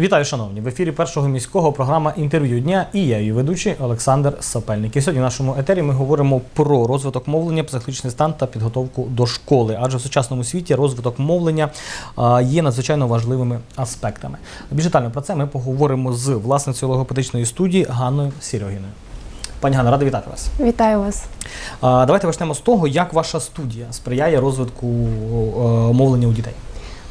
Вітаю, шановні! В ефірі першого міського програма інтерв'ю дня і я, її ведучий Олександр Сапельник. І сьогодні в нашому етері ми говоримо про розвиток мовлення, психологічний стан та підготовку до школи. Адже в сучасному світі розвиток мовлення є надзвичайно важливими аспектами. Більш детально про це ми поговоримо з власницею логопедичної студії Ганною Сірьогіною. Пані Ганна, рада вітати вас. Вітаю вас. Давайте почнемо з того, як ваша студія сприяє розвитку мовлення у дітей.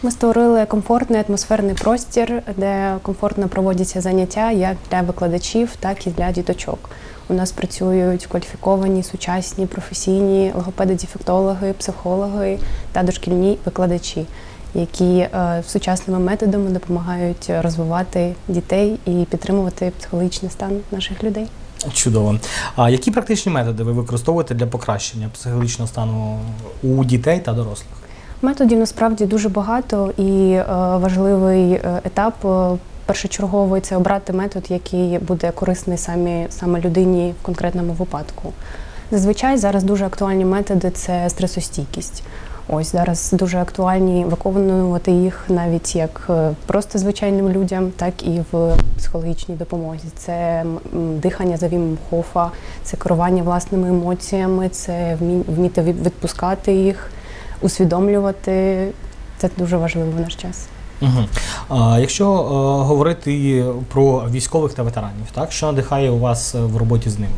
Ми створили комфортний атмосферний простір, де комфортно проводяться заняття як для викладачів, так і для діточок. У нас працюють кваліфіковані, сучасні, професійні логопеди-дефектологи, психологи та дошкільні викладачі, які е, сучасними методами допомагають розвивати дітей і підтримувати психологічний стан наших людей. Чудово. А які практичні методи ви використовуєте для покращення психологічного стану у дітей та дорослих? Методів насправді дуже багато, і е, важливий е, етап е, першочерговий це обрати метод, який буде корисний самі саме людині в конкретному випадку. Зазвичай зараз дуже актуальні методи це стресостійкість. Ось зараз дуже актуальні виконувати їх навіть як просто звичайним людям, так і в психологічній допомозі. Це дихання за Вім Хофа, це керування власними емоціями, це вміти відпускати їх, усвідомлювати. Це дуже важливо в наш час. Угу. А, якщо е, говорити про військових та ветеранів, так що надихає у вас е, в роботі з ними?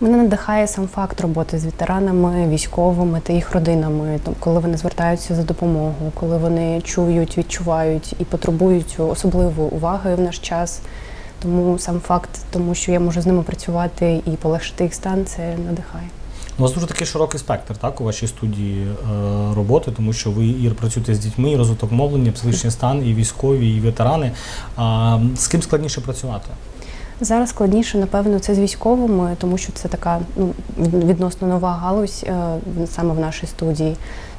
Мене надихає сам факт роботи з ветеранами, військовими та їх родинами, Там, коли вони звертаються за допомогою, коли вони чують, відчувають і потребують особливої уваги в наш час. Тому сам факт, тому що я можу з ними працювати і полегшити їх стан, це надихає. У вас дуже такий широкий спектр, так, у вашій студії е, роботи, тому що ви і працюєте з дітьми, і розвиток мовлення, психологічний стан, і військові, і ветерани. А з ким складніше працювати? Зараз складніше, напевно, це з військовими, тому що це така ну, відносно нова галузь е, саме в нашій студії.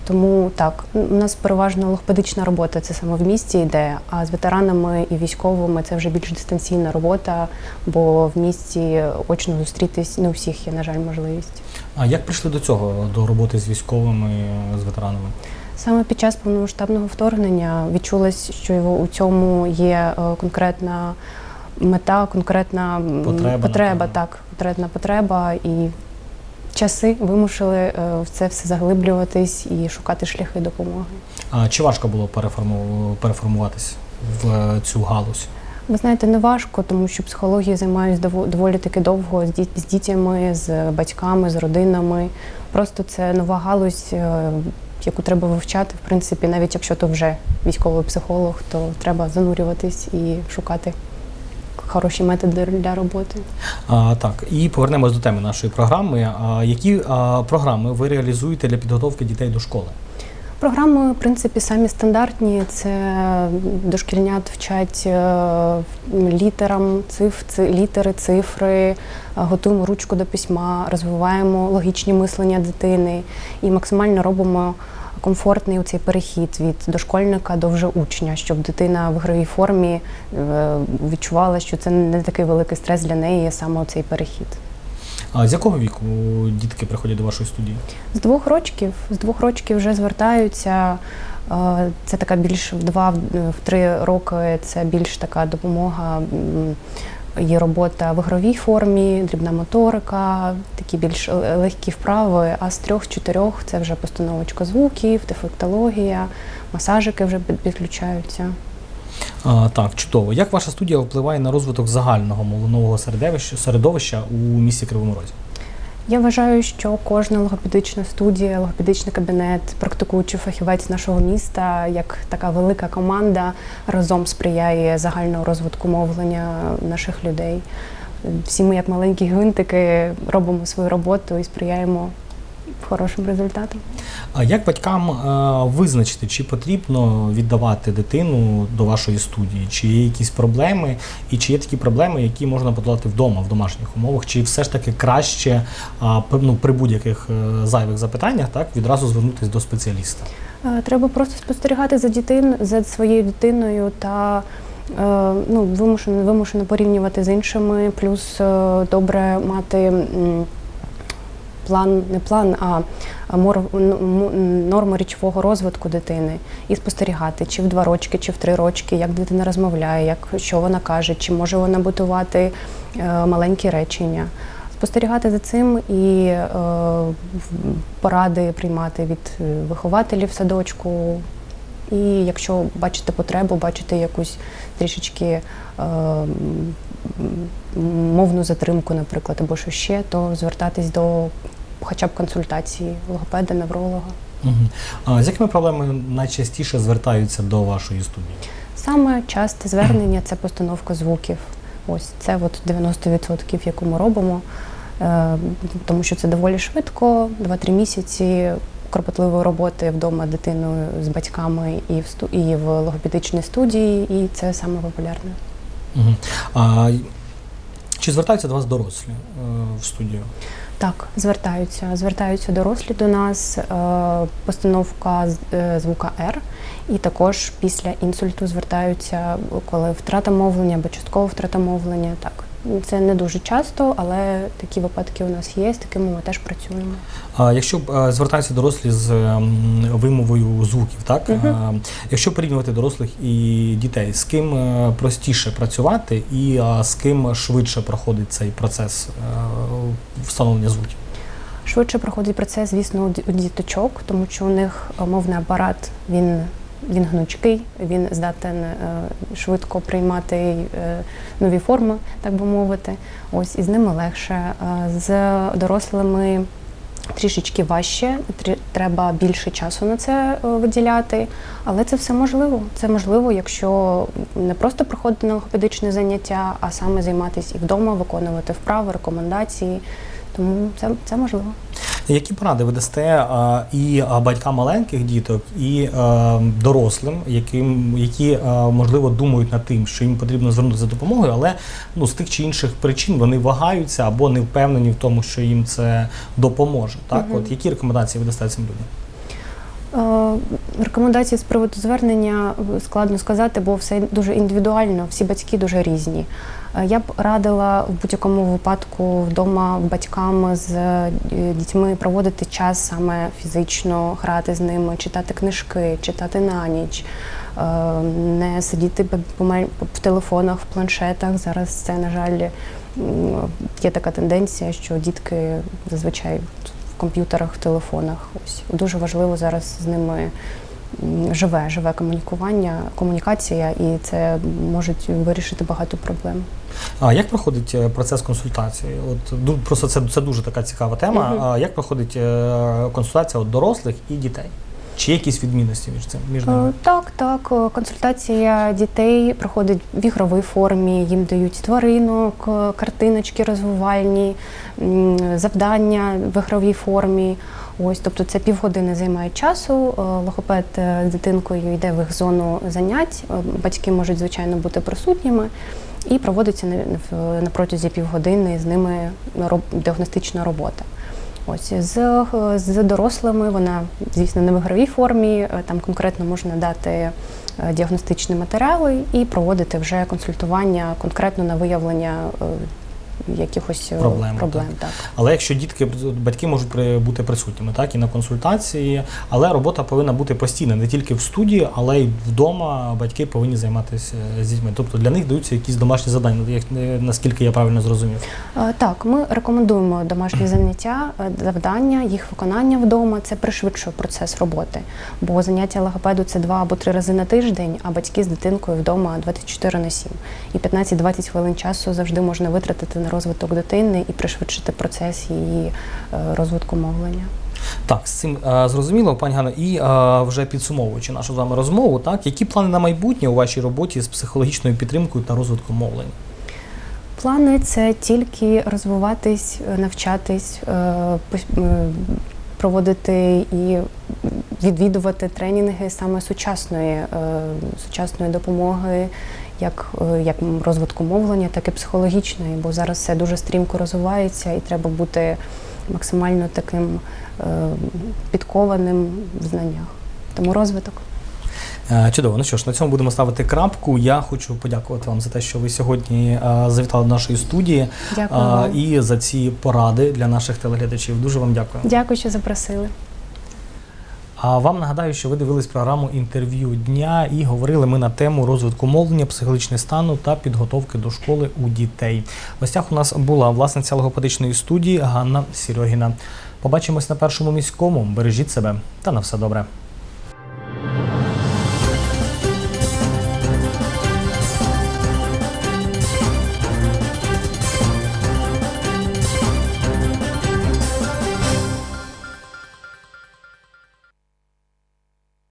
Тому так, у нас переважно логопедична робота, це саме в місті йде, а з ветеранами і військовими це вже більш дистанційна робота, бо в місті очно зустрітись не у всіх є, на жаль, можливість. А як прийшли до цього, до роботи з військовими, з ветеранами? Саме під час повномасштабного вторгнення відчулось, що його у цьому є е, конкретна мета, конкретна Потреба, потреба так, конкретна потреба і часи вимушили е, в це все заглиблюватись і шукати шляхи допомоги. А чи важко було переформу, переформуватись в е, цю галузь? Ви знаєте, не важко, тому що психологією займаюся доволі таки довго з діт- з дітьми, з батьками, з родинами. Просто це нова галузь, е, яку треба вивчати. В принципі, навіть якщо то вже військовий психолог, то треба занурюватись і шукати хороші методи для роботи. А, так, і повернемось до теми нашої програми. А, які а, програми ви реалізуєте для підготовки дітей до школи? Програми, в принципі, самі стандартні. Це дошкільнят вчать е, літерам, циф, літери, цифри, е, готуємо ручку до письма, розвиваємо логічні мислення дитини і максимально робимо комфортний у цей перехід від дошкольника до вже учня, щоб дитина в ігровій формі е, відчувала, що це не такий великий стрес для неї, саме цей перехід. А з якого віку дітки приходять до вашої студії? З двох рочків, з двох рочків вже звертаються. Е, Це така більш в два, в три роки. Це більш така допомога. Є робота в ігровій формі, дрібна моторика, такі більш легкі вправи. А з трьох-чотирьох це вже постановочка звуків, дефектологія, масажики вже підключаються. А, так, чудово. Як ваша студія впливає на розвиток загального середовища, середовища у місті Кривому Розі? Я вважаю, що кожна логопедична студія, логопедичний кабінет, практикуючий фахівець нашого міста, як така велика команда, разом сприяє загальному розвитку мовлення наших людей. Всі ми, як маленькі гвинтики, робимо свою роботу і сприяємо хорошим результатам. А як батькам е, визначити, чи потрібно віддавати дитину до вашої студії? Чи є якісь проблеми, і чи є такі проблеми, які можна подолати вдома в домашніх умовах? Чи все ж таки краще а, ну, при будь-яких е, зайвих запитаннях так відразу звернутися до спеціаліста? Е, Треба просто спостерігати за дитин, за своєю дитиною та е, ну, вимушено, вимушено порівнювати з іншими. Плюс е, добре мати план, не план, а мор- норму річового розвитку дитини і спостерігати, чи в два рочки, чи в три рочки, як дитина розмовляє, як що вона каже, чи може вона будувати е, маленькі речення. Спостерігати за цим і е, поради приймати від е, вихователів в садочку. І якщо бачите потребу, бачите якусь трішечки е, мовну затримку, наприклад, або що ще, то звертатись до хоча б консультації логопеда, невролога. Мгм. А з якими проблемами найчастіше звертаються до вашої студії? Саме часте звернення це постановка звуків. Ось це от 90%, яку ми робимо, е, тому що це доволі швидко, 2-3 місяці кропотливої роботи вдома дитиною з батьками і в сту- і в логопедичній студії, і це саме популярне. Мгм. А, чи звертаються до вас дорослі е, в студію? Так, звертаються. Звертаються дорослі до нас. е, Постановка е, звука Р, і також після інсульту звертаються, коли втрата мовлення або часткова втрата мовлення. Так, це не дуже часто, але такі випадки у нас є. З такими ми теж працюємо. А якщо звертаються дорослі з ем, вимовою звуків, так. А, якщо порівнювати дорослих і дітей, з ким е, простіше працювати і з ким швидше проходить цей процес е, встановлення звуків? Швидше проходить процес, звісно, у діточок, тому що у них е, мовний апарат він, він гнучкий, він здатен е, швидко приймати е, нові форми, так би мовити. Ось і з ними легше. Е, З дорослими трішечки важче, треба більше часу на це виділяти, але це все можливо. Це можливо, якщо не просто приходити на логопедичне заняття, а саме займатися і вдома, виконувати вправи, рекомендації. Тому це, це можливо. Які поради ви дасте і батькам маленьких діток, і е, дорослим, яким які е, можливо думають над тим, що їм потрібно звернутися за допомогою, але ну з тих чи інших причин вони вагаються або не впевнені в тому, що їм це допоможе. Так, Мгм. от які рекомендації ви дасте цим людям? Е, Рекомендації з приводу звернення е, складно сказати, бо все дуже індивідуально, всі батьки дуже різні. Е, Я б радила в будь-якому випадку вдома батькам з е, дітьми проводити час саме фізично, грати з ними, читати книжки, читати на ніч, е, не сидіти в телефонах, в планшетах. Зараз це, на жаль, є така тенденція, що дітки зазвичай в комп'ютерах, в телефонах. Ось дуже важливо зараз з ними живе, живе комунікування, комунікація, і це може вирішити багато проблем. А як проходить е, процес консультації? От просто це, це дуже така цікава тема. Мгм. А як проходить е, консультація от дорослих і дітей? Чи є якісь відмінності між цим між ними? Е, Так, так. е, Консультація дітей проходить в ігровій формі, їм дають тваринок, картиночки розвивальні, завдання в ігровій формі. Ось, тобто це півгодини займає часу. Е, Логопед е, з дитинкою йде в їх зону занять. Е, Батьки можуть, звичайно, бути присутніми. І проводиться на, протязі півгодини з ними діагностична робота. Ось з, з дорослими вона, звісно, не в ігровій формі. Там конкретно можна дати діагностичні матеріали і проводити вже консультування конкретно на виявлення якихось е, Проблем, проблем так. Але якщо дітки батьки можуть при- бути присутніми, так і на консультації, але робота повинна бути постійна, не тільки в студії, але й вдома батьки повинні займатися з дітьми. Тобто для них даються якісь домашні завдання, як е, наскільки я правильно зрозумів. Е, Так, ми рекомендуємо домашні заняття, е, завдання, їх виконання вдома. Це пришвидшує процес роботи. Бо заняття логопеду це два або три рази на тиждень, а батьки з дитинкою вдома 24 на 7. І 15-20 хвилин часу завжди можна витратити на розвиток дитини і пришвидшити процес її е, розвитку мовлення. Так, з цим е, зрозуміло, пані Ганно. І е, вже підсумовуючи нашу з вами розмову, так які плани на майбутнє у вашій роботі з психологічною підтримкою та розвитком мовлення? Плани це тільки розвиватись, навчатись, е, е, проводити і відвідувати тренінги саме сучасної, е, сучасної допомоги, як, е, як розвитку мовлення, так і психологічної, бо зараз все дуже стрімко розвивається і треба бути максимально таким е, підкованим в знаннях. Тому розвиток. Е, Чудово. Ну що ж, на цьому будемо ставити крапку. Я хочу подякувати вам за те, що ви сьогодні завітали до нашої студії Дякую вам. і за ці поради для наших телеглядачів. Дуже вам дякую. Дякую, що запросили. А вам нагадаю, що ви дивились програму інтерв'ю дня і говорили ми на тему розвитку мовлення, психологічного стану та підготовки до школи у дітей. В гостях у нас була власниця логопедичної студії Ганна Сірьогіна. Побачимось на першому міському. Бережіть себе та на все добре.